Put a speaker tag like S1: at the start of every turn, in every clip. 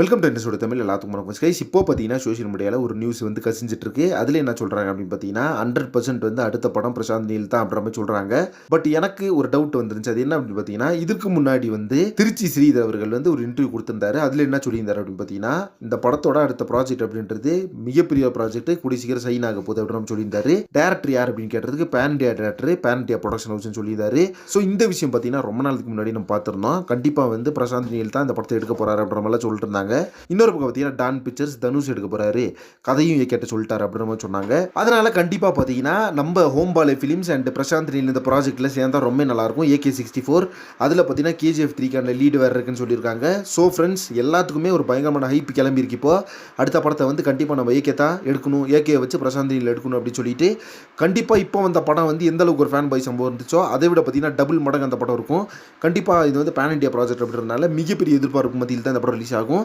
S1: Welcome to என்னோட தமிழ் எல்லாத்துக்கும் வணக்கம். கைஸ் இப்போ பார்த்தீங்கன்னா சோஷியல் மீடியாவில் ஒரு நியூஸ் வந்து கசிஞ்சிட்டு இருக்கு அதில் என்ன சொல்கிறாங்க அப்படின்னு பார்த்தீங்கன்னா ஹண்ட்ரட் பர்சன்ட் வந்து அடுத்த படம் பிரசாந்த் நீல் தான் அப்படின்ற மாதிரி சொல்கிறாங்க பட் எனக்கு ஒரு டவுட் வந்துருந்துச்சு. அது என்ன அப்படின்னு பார்த்தீங்கன்னா இதுக்கு முன்னாடி வந்து திருச்சி ஸ்ரீதர் அவர்கள் வந்து ஒரு இன்டர்வியூ கொடுத்திருந்தாரு. அதில் என்ன சொல்லியிருந்தார் அப்படின்னு பார்த்தீங்கன்னா இந்த படத்தோட அடுத்த ப்ராஜெக்ட் அப்படின்றது மிகப்பெரிய ப்ராஜெக்ட் கூடிய சீக்கிரம் சைன் ஆக போகுது அப்படின்னு சொல்லியிருந்தாரு. டேரக்டர் யார் அப்படின்னு கேட்டதுக்கு pan India director pan India production ஹவுஸ்னு சொல்லியிருந்தாரு. ஸோ இந்த விஷயம் பார்த்தீங்கன்னா ரொம்ப நாளுக்கு முன்னாடி நம்ம பார்த்துருந்தோம். கண்டிப்பாக வந்து பிரசாந்த் நீல் தான் இந்த படத்தை எடுக்க போகிறாரு அப்படின்ற மாதிரிலாம் சொல்லிட்டு இருந்தாங்க. இன்னொரு பக்கம் பார்த்தீங்கன்னா டான் பிக்சர்ஸ் தனுஷ் எடுக்க போறாரு. கதையும் கேட்ட சொல்லிட்டாரு அப்படின்ற மாதிரி சொன்னாங்க. அதனால கண்டிப்பாக பார்த்தீங்கன்னா நம்ம ஹோம் பாலே ஃபிலிம்ஸ் அண்ட் பிரசாந்த் நீல் இந்த ப்ராஜெக்ட்ல சேர்ந்தா ரொம்ப நல்லா இருக்கும் ஏகே சிக்ஸ்டி ஃபோர் அதில் பார்த்தீங்கன்னா கேஜிஎஃப் த்ரீக்கான லீடு வேறு இருக்குன்னு சொல்லியிருக்காங்க. ஸோ ஃப்ரெண்ட்ஸ் எல்லாத்துக்குமே ஒரு பயங்கரமான ஹைப் கிளம்பி இருக்கு இப்போ. அடுத்த படத்தை வந்து கண்டிப்பாக நம்ம ஏகே தான் எடுக்கணும். ஏகே வச்சு பிரசாந்த் நீல் எடுக்கணும் அப்படின்னு சொல்லிட்டு கண்டிப்பாக இப்போ வந்த படம் வந்து எந்த அளவுக்கு ஒரு ஃபேன் பாய் சம்பவம் இருந்துச்சோ அதை விட பார்த்தீங்கன்னா டபுள் மடங்கு அந்த படம் இருக்கும். கண்டிப்பாக இது வந்து பேன் இண்டியா ப்ராஜெக்ட் அப்படின்றதுனால மிகப்பெரிய எதிர்பார்ப்பு மத்தியில் தான் இந்த படம் ரிலீஸ் ஆகும்.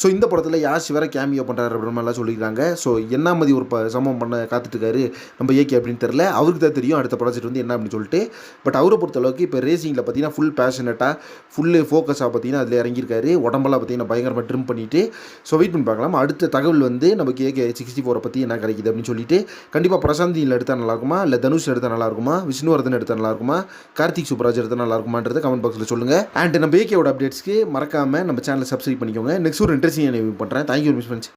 S1: ஸோ இந்த படத்தில் யார் சிவரை கேமியோ பண்ணுறாரு அப்படின்ற மாதிரிலாம் சொல்லியிருக்காங்க. ஸோ என்ன மாதிரி ஒரு ப சம்பவம் பண்ண காத்துட்ருக்காரு நம்ம ஏகே அப்படின்னு தெரில அவருக்கு தான் தெரியும் அடுத்த ப்ராஜெக்ட் வந்து என்ன அப்படின்னு சொல்லிட்டு. பட் அவரை பொறுத்தளவுக்கு இப்போ ரேசிங்கில் பார்த்தீங்கன்னா ஃபுல் பேஷனட்டாக ஃபுல்லு ஃபோக்கஸாக பார்த்தீங்கன்னா அதில் இறங்கியிருக்காரு. உடம்பெல்லாம் பார்த்தீங்கன்னா பயங்கரமாக ட்ரிம் பண்ணிவிட்டு ஸோ வெயிட் பண்ணி பார்க்கலாம். அடுத்த தகவல் வந்து நமக்கு ஏகே சிக்ஸ்டி ஃபோரை பற்றி என்ன கிடைக்குது அப்படின்னு சொல்லிட்டு. கண்டிப்பாக பிரசாந்தியில் எடுத்தால் நல்லாயிருக்குமா இல்லை தனுஷ் எடுத்தால் நல்லாயிருக்குமா விஷ்ணுவர்தன் எடுத்தால் நல்லா இருக்குமா? கார்த்திக் சுப்ராஜ் எடுத்தால் நல்லாயிருக்குமான்றது கமெண்ட் பாக்ஸில் சொல்லுங்கள் அண்ட் நம்ம ஏகேவோட அப்டேட்ஸ்க்கு மறக்காமல் நம்ம சேனலை சப்ஸ்கிரைப் பண்ணிக்கோங்க. நெக்ஸ்ட் ஒரு இன்ட்ரெஸ்டிங் ரிவ்யூ பண்ணுறேன் தேங்க்யூ மிஸ் ஃப்ரெண்ட்ஸ்